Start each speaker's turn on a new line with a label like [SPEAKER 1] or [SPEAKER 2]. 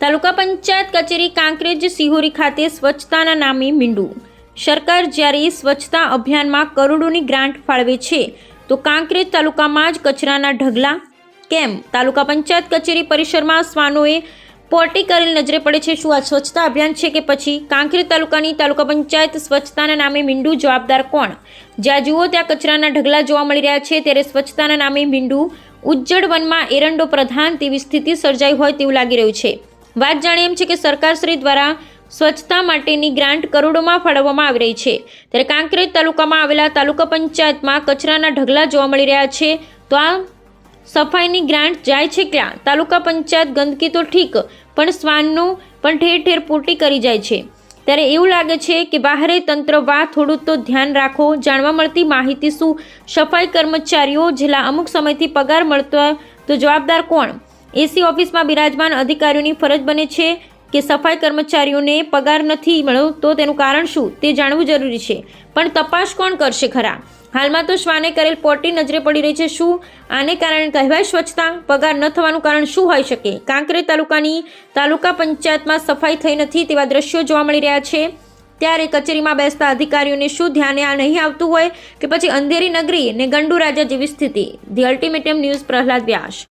[SPEAKER 1] કચેરી કાંકરેજ સિહોરી ખાતે સ્વચ્છતાના નામે મીંડું. સરકાર જ્યારે સ્વચ્છતા અભિયાનમાં કરોડોની ગ્રાન્ટ ફાળવે છે, તો કાંકરેજ તાલુકામાં જ કચરાના ઢગલા કેમ? તાલુકા પંચાયત કચેરી પરિસરમાં શ્વાનોએ પોટી કરેલ નજરે પડે છે, શું આ સ્વચ્છતા અભિયાન છે કે પછી કાંકરેજ તાલુકાની તાલુકા પંચાયત સ્વચ્છતાના નામે મીંડું જવાબદાર કોણ? જ્યાં જુઓ ત્યાં કચરાના ઢગલા જોવા મળી રહ્યા છે, ત્યારે સ્વચ્છતાના નામે મીંડું ઉજ્જડ વનમાં એરંડો પ્રધાન તેવી સ્થિતિ સર્જાઈ હોય તેવું લાગી રહ્યું છે. વાત જાણીએ એમ છે કે સરકારશ્રી દ્વારા સ્વચ્છતા માટેની ગ્રાન્ટ કરોડોમાં ફાળવવામાં આવી રહી છે. ત્યારે કાંકરેજ તાલુકામાં આવેલા તાલુકા પંચાયતમાં કચરાના ઢગલા જોવા મળી રહ્યા છે. તો આ સફાઈની ગ્રાન્ટ જાય છે ક્યાં? તાલુકા પંચાયત ગંદકી તો ઠીક, પણ શ્વાનનું પણ ઠેર ઠેર પૂર્તિ કરી જાય છે. ત્યારે એવું લાગે છે કે બહારે તંત્ર વા થોડું તો ધ્યાન રાખો, જાણવા મળતી માહિતી શું? સફાઈ કર્મચારીઓ જેલા અમુક સમયથી પગાર મળતો તો જવાબદાર કોણ? એસી ઓફિસમાં બિરાજમાન અધિકારીઓની ફરજ બને છે કે સફાઈ કર્મચારીઓને પગાર નથી મળ્યો તો તેનું કારણ શું તે જાણવું જરૂરી છે. પણ તપાસ કોણ કરશે ખરા? હાલમાં તો શ્વાને કરેલ પોટી નજરે પડી રહી છે. શું? આને કારણે કહેવાય સ્વચ્છતા? પગાર ન થવાનું કારણ શું હોઈ શકે? કાંકરે તાલુકાની તાલુકા પંચાયતમાં સફાઈ થઈ નથી તેવા દ્રશ્યો જોવા મળી રહ્યા છે. ત્યારે કચેરીમાં બેસતા અધિકારીઓને શું ધ્યાને આ નહીં આવતું હોય કે પછી અંધેરી નગરી ને ગંડુ રાજા જેવી સ્થિતિ? The ultimatum news Prahlad Vyas.